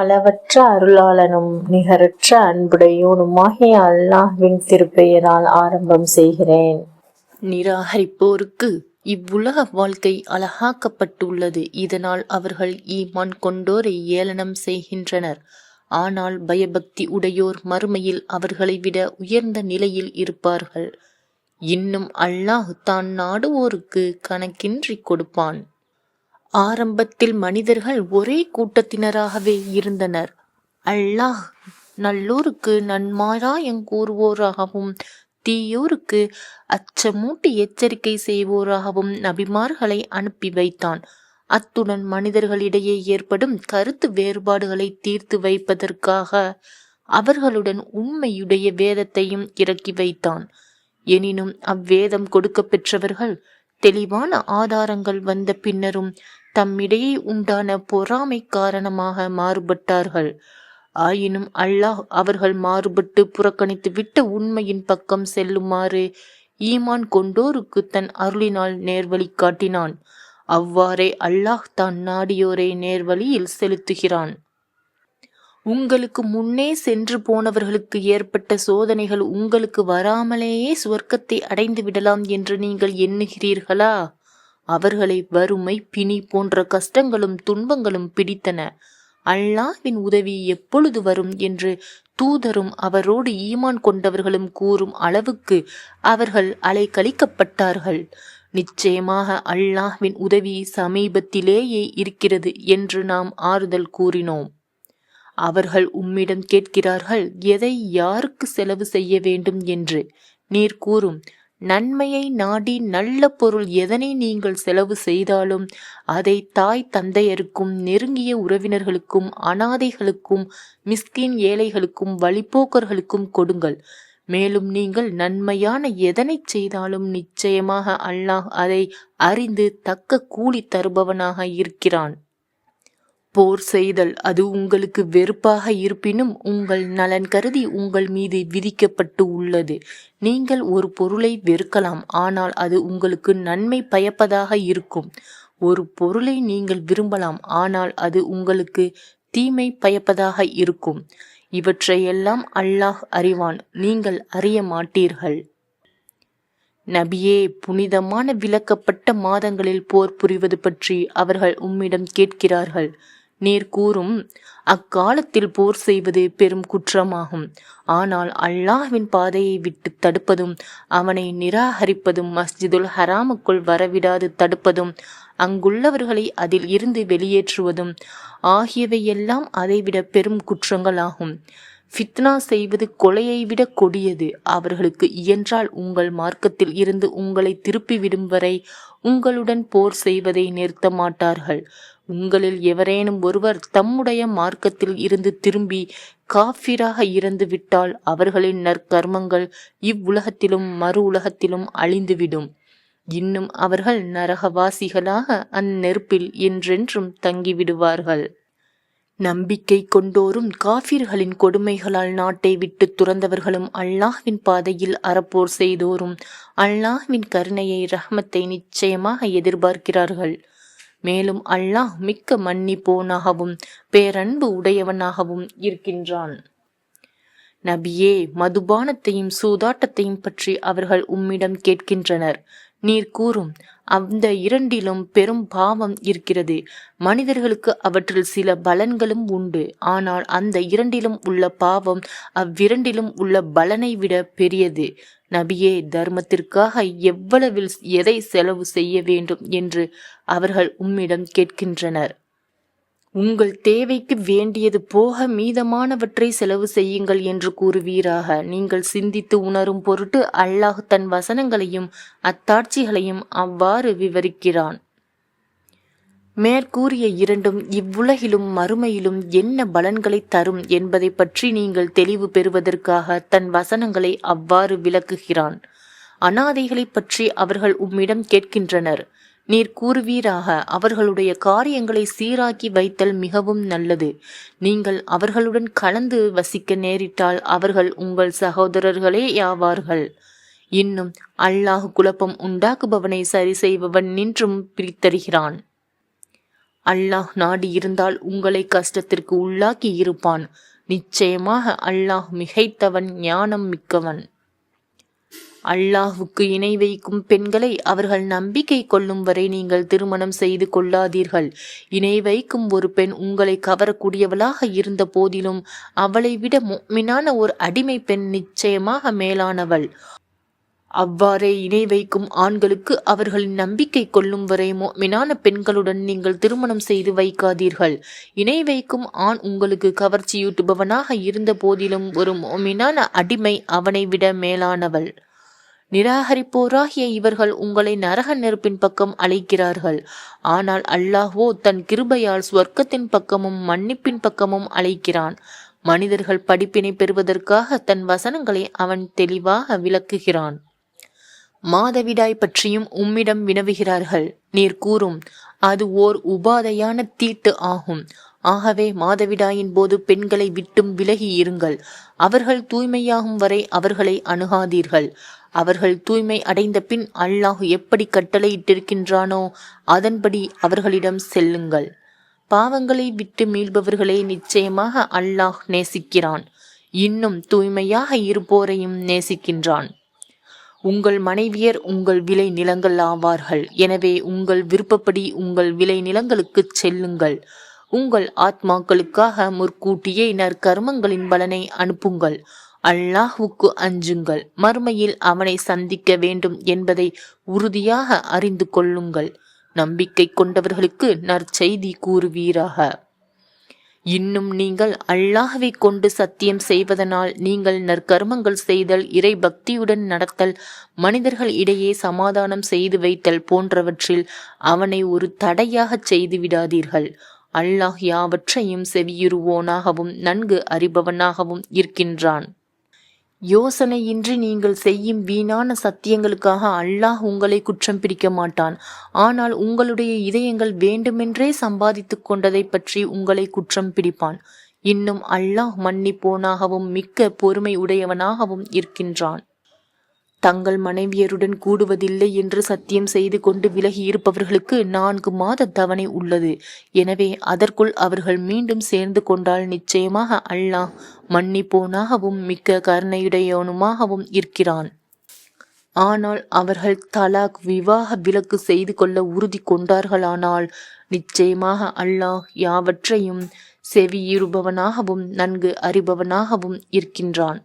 அளவற்ற அருளாளனும் நிகரற்ற அன்புடையோனுமாகிய அல்லாஹ்வின் திருப்பெயரால் ஆரம்பம் செய்கிறேன். நிராகரிப்போருக்கு இவ்வுலக வாழ்க்கை அழகாக்கப்பட்டுள்ளது. இதனால் அவர்கள் ஈமான் கொண்டோரை ஏளனம் செய்கின்றனர். ஆனால் பயபக்தி உடையோர் மறுமையில் அவர்களை விட உயர்ந்த நிலையில் இருப்பார்கள். இன்னும் அல்லாஹ் தான் நாடுவோருக்கு கணக்கின்றி கொடுப்பான். ஆரம்பத்தில் மனிதர்கள் ஒரே கூட்டத்தினராகவே இருந்தனர். அல்லாஹ் நல்லோருக்கு நன்மாராயம் கூறுவோராகவும் தீயோருக்கு அச்சமூட்டி எச்சரிக்கை செய்வோராகவும் நபிமார்களை அனுப்பி வைத்தான். அத்துடன் மனிதர்களிடையே ஏற்படும் கருத்து வேறுபாடுகளை தீர்த்து வைப்பதற்காக அவர்களுடன் உண்மையுடைய வேதத்தையும் இறக்கி வைத்தான். எனினும் அவ்வேதம் கொடுக்க பெற்றவர்கள் தெளிவான ஆதாரங்கள் வந்த பின்னரும் தம்மிடையே உண்டான பொறாமை காரணமாக மாறுபட்டார்கள். ஆயினும் அல்லாஹ் அவர்கள் மாறுபட்டு புறக்கணித்து விட்ட உண்மையின் பக்கம் செல்லுமாறு ஈமான் கொண்டோருக்கு தன் அருளினால் நேர்வழி காட்டினான். அவ்வாறே அல்லாஹ் தான் நாடியோரை நேர்வழியில் செலுத்துகிறான். உங்களுக்கு முன்னே சென்று போனவர்களுக்கு ஏற்பட்ட சோதனைகள் உங்களுக்கு வராமலேயே சுவர்க்கத்தை அடைந்து விடலாம் என்று நீங்கள் எண்ணுகிறீர்களா? அவர்களை வறுமை பிணி போன்ற கஷ்டங்களும் துன்பங்களும் பிடித்தன. அல்லாஹ்வின் உதவி எப்பொழுது வரும் என்று தூதரும் அவரோடு ஈமான் கொண்டவர்களும் கூறும் அளவுக்கு அவர்கள் அலைக்கழிக்கப்பட்டார்கள் நிச்சயமாக அல்லாஹ்வின் உதவி சமீபத்திலேயே இருக்கிறது என்று நாம் ஆறுதல் கூறினோம். அவர்கள் உம்மிடம் கேட்கிறார்கள் எதை யாருக்கு செலவு செய்ய வேண்டும்? என்று. நீர் கூறும் நன்மையை நாடி நல்ல பொருள் எதனை நீங்கள் செலவு செய்தாலும் அதை தாய் தந்தையருக்கும் நெருங்கிய உறவினர்களுக்கும் அனாதைகளுக்கும் மிஸ்கின் ஏழைகளுக்கும் வழிப்போக்கர்களுக்கும் கொடுங்கள். மேலும் நீங்கள் நன்மையான எதனைச் செய்தாலும் நிச்சயமாக அல்லாஹ் அதை அறிந்து தக்க கூலி தருபவனாக இருக்கிறான். போர் செய்தல் அது உங்களுக்கு வெறுப்பாக இருப்பினும் உங்கள் நலன் கருதி உங்கள் மீது விதிக்கப்பட்டு உள்ளது. நீங்கள் ஒரு பொருளை வெறுக்கலாம் ஆனால் அது உங்களுக்கு நன்மை பயப்பதாக இருக்கும். ஒரு பொருளை நீங்கள் விரும்பலாம் ஆனால் அது உங்களுக்கு தீமை பயப்பதாக இருக்கும். இவற்றையெல்லாம் அல்லாஹ் அறிவான் நீங்கள் அறிய மாட்டீர்கள். நபியே புனிதமான விளக்கப்பட்ட மாதங்களில் போர் புரிவது பற்றி அவர்கள் உம்மிடம் கேட்கிறார்கள். நீர் கூறும் அக்காலத்தில் போர் செய்வது பெரும் குற்றமாகும். ஆனால் அல்லாஹ்வின் பாதையை விட்டு தடுப்பதும் அவனை நிராகரிப்பதும் மஸ்ஜிதுல் ஹராமுக்குள் வரவிடாது தடுப்பதும் அங்குள்ளவர்களை அதில் இருந்து வெளியேற்றுவதும் ஆகியவையெல்லாம் அதைவிட பெரும் குற்றங்களாகும். ஃபித்னா செய்வது கொலையை விட கொடியது. அவர்களுக்கு இயன்றால் உங்கள் மார்க்கத்தில் இருந்து உங்களை திருப்பிவிடும் வரை உங்களுடன் போர் செய்வதை நிறுத்த மாட்டார்கள். உங்களில் எவரேனும் ஒருவர் தம்முடைய மார்க்கத்தில் இருந்து திரும்பி காஃபிராக இறந்து விட்டால் அவர்களின் நற்கர்மங்கள் இவ்வுலகத்திலும் மறு உலகத்திலும் அழிந்துவிடும். இன்னும் அவர்கள் நரகவாசிகளாக அந்நெருப்பில் என்றென்றும் தங்கிவிடுவார்கள். நம்பிக்கை கொண்டோரும் காஃபிர்களின் கொடுமைகளால் நாட்டை விட்டு துறந்தவர்களும் அல்லாஹ்வின் பாதையில் அறப்போர் செய்தோரும். அல்லாஹ்வின் கருணையை ரஹ்மத்தை நிச்சயமாக எதிர்பார்க்கிறார்கள். மேலும் அல்லாஹ் மிக்க மன்னிப்போனாகவும் பேரன்பு உடையவனாகவும் இருக்கின்றான். நபியே மதுபானத்தையும் சூதாட்டத்தையும் பற்றி அவர்கள் உம்மிடம் கேட்கின்றனர். நீர் கூறும். அந்த இரண்டிலும் பெரும் பாவம் இருக்கிறது. மனிதர்களுக்கு அவற்றில் சில பலன்களும் உண்டு. ஆனால் அந்த இரண்டிலும் உள்ள பாவம் அவ்விரண்டிலும் உள்ள பலனை விட பெரியது. நபியே தர்மத்திற்காக எவ்வளவில் எதை செலவு செய்ய வேண்டும் என்று அவர்கள் உம்மிடம் கேட்கின்றனர். உங்கள் தேவைக்கு வேண்டியது போக மீதமானவற்றை செலவு செய்யுங்கள் என்று கூறுவீராக. நீங்கள் சிந்தித்து உணரும் பொருட்டு அல்லாஹ் தன் வசனங்களையும் அத்தாட்சிகளையும் அவ்வாறு விவரிக்கிறான். மேற்கூறிய இரண்டும் இவ்வுலகிலும் மறுமையிலும் என்ன பலன்களை தரும் என்பதை பற்றி நீங்கள் தெளிவு பெறுவதற்காக தன் வசனங்களை அவ்வாறு விளக்குகிறான். அனாதைகளை பற்றி அவர்கள் உம்மிடம் கேட்கின்றனர். நீர் கூறுவீராக. அவர்களுடைய காரியங்களை சீராக்கி வைத்தல் மிகவும் நல்லது. நீங்கள் அவர்களுடன் கலந்து வசிக்க நேரிட்டால் அவர்கள் உங்கள் சகோதரர்களே யாவார்கள்? இன்னும் அல்லாஹ் குழப்பம் உண்டாக்குபவனை சரி செய்பவன் நின்றும் பிரித்தருகிறான் அல்லாஹ் நாடி இருந்தால் உங்களை கஷ்டத்திற்கு உள்ளாக்கி இருப்பான். நிச்சயமாக அல்லாஹ் மிகைத்தவன் ஞானம் மிக்கவன். அல்லாஹுக்கு இணை வைக்கும் பெண்களை அவர்கள் நம்பிக்கை கொள்ளும் வரை நீங்கள் திருமணம் செய்து கொள்ளாதீர்கள். இணை வைக்கும் ஒரு பெண் உங்களை கவரக்கூடியவளாக இருந்த போதிலும் அவளை விட மினான ஒரு அடிமை பெண் நிச்சயமாக மேலானவள். அவ்வாறே இணை வைக்கும் ஆண்களுக்கு அவர்களின் நம்பிக்கை கொள்ளும் வரை மோமினான பெண்களுடன் நீங்கள் திருமணம் செய்து வைக்காதீர்கள். இணை வைக்கும் ஆண் உங்களுக்கு கவர்ச்சியூட்டுபவனாக இருந்த போதிலும் ஒரு மோமினான அடிமை அவனை விட மேலானவள். நிராகரிப்போராகிய இவர்கள் உங்களை நரக நெருப்பின் பக்கம் அழைக்கிறார்கள். ஆனால் அல்லாஹ்வோ தன் கிருபையால் ஸ்வர்க்கத்தின் பக்கமும் மன்னிப்பின் பக்கமும் அழைக்கிறான். மனிதர்கள் படிப்பினை பெறுவதற்காக தன் வசனங்களை அவன் தெளிவாக விளக்குகிறான். மாதவிடாய் பற்றியும் உம்மிடம் வினவுகிறார்கள். நீர் கூறும் அது ஓர் உபாதையான தீட்டு ஆகும். ஆகவே மாதவிடாயின் போது பெண்களை விட்டும் விலகி இருங்கள். அவர்கள் தூய்மையாகும் வரை அவர்களை அணுகாதீர்கள். அவர்கள் தூய்மை அடைந்த பின் அல்லாஹ் எப்படி கட்டளையிட்டிருக்கின்றானோ அதன்படி அவர்களிடம் செல்லுங்கள். பாவங்களை விட்டு மீள்பவர்களை நிச்சயமாக அல்லாஹ் நேசிக்கிறான். இன்னும் தூய்மையாக இருப்போரையும் நேசிக்கின்றான். உங்கள் மனைவியர் உங்கள் விளை நிலங்கள் ஆவார்கள் எனவே உங்கள் விருப்பப்படி உங்கள் விளை நிலங்களுக்கு செல்லுங்கள். உங்கள் ஆத்மாக்களுக்காக முற்கூட்டியே நற்கர்மங்களின் பலனை அனுப்புங்கள். அல்லாஹுக்கு அஞ்சுங்கள். மறுமையில் அவனை சந்திக்க வேண்டும் என்பதை உறுதியாக அறிந்து கொள்ளுங்கள். நம்பிக்கை கொண்டவர்களுக்கு நற்செய்தி கூறுவீராக. இன்னும் நீங்கள் அல்லாஹவை கொண்டு சத்தியம் செய்வதனால் நீங்கள் நற்கர்மங்கள் செய்தல் இறை பக்தியுடன் நடத்தல் மனிதர்கள் இடையே சமாதானம் செய்து வைத்தல் போன்றவற்றில் அவனை ஒரு தடையாகச் செய்து விடாதீர்கள். அல்லாஹ் யாவற்றையும் செவியுறுவோனாகவும் நன்கு அறிபவனாகவும் இருக்கின்றான். யோசனையின்றி நீங்கள் செய்யும் வீணான சத்தியங்களுக்காக அல்லாஹ் உங்களை குற்றம் பிடிக்க மாட்டான். ஆனால் உங்களுடைய இதயங்கள் வேண்டுமென்றே சம்பாதித்துக் கொண்டதை பற்றி உங்களை குற்றம் பிடிப்பான். இன்னும் அல்லாஹ் மன்னிப்போனாகவும் மிக்க பொறுமை உடையவனாகவும் இருக்கின்றான். தங்கள் மனைவியருடன் கூடுவதில்லை என்று சத்தியம் செய்து கொண்டு விலகி இருப்பவர்களுக்கு நான்கு மாத தவணை உள்ளது. எனவே அதற்குள் அவர்கள் மீண்டும் சேர்ந்து கொண்டால் நிச்சயமாக அல்லாஹ் மன்னிப்போனாகவும் மிக்க கருணையுடையவனுமாகவும் இருக்கிறான். ஆனால் அவர்கள் தலாக் விவாக விலக்கு செய்து கொள்ள உறுதி கொண்டார்களானால் நிச்சயமாக அல்லாஹ் யாவற்றையும் செவியுறுபவனாகவும் நன்கு அறிபவனாகவும் இருக்கின்றான்.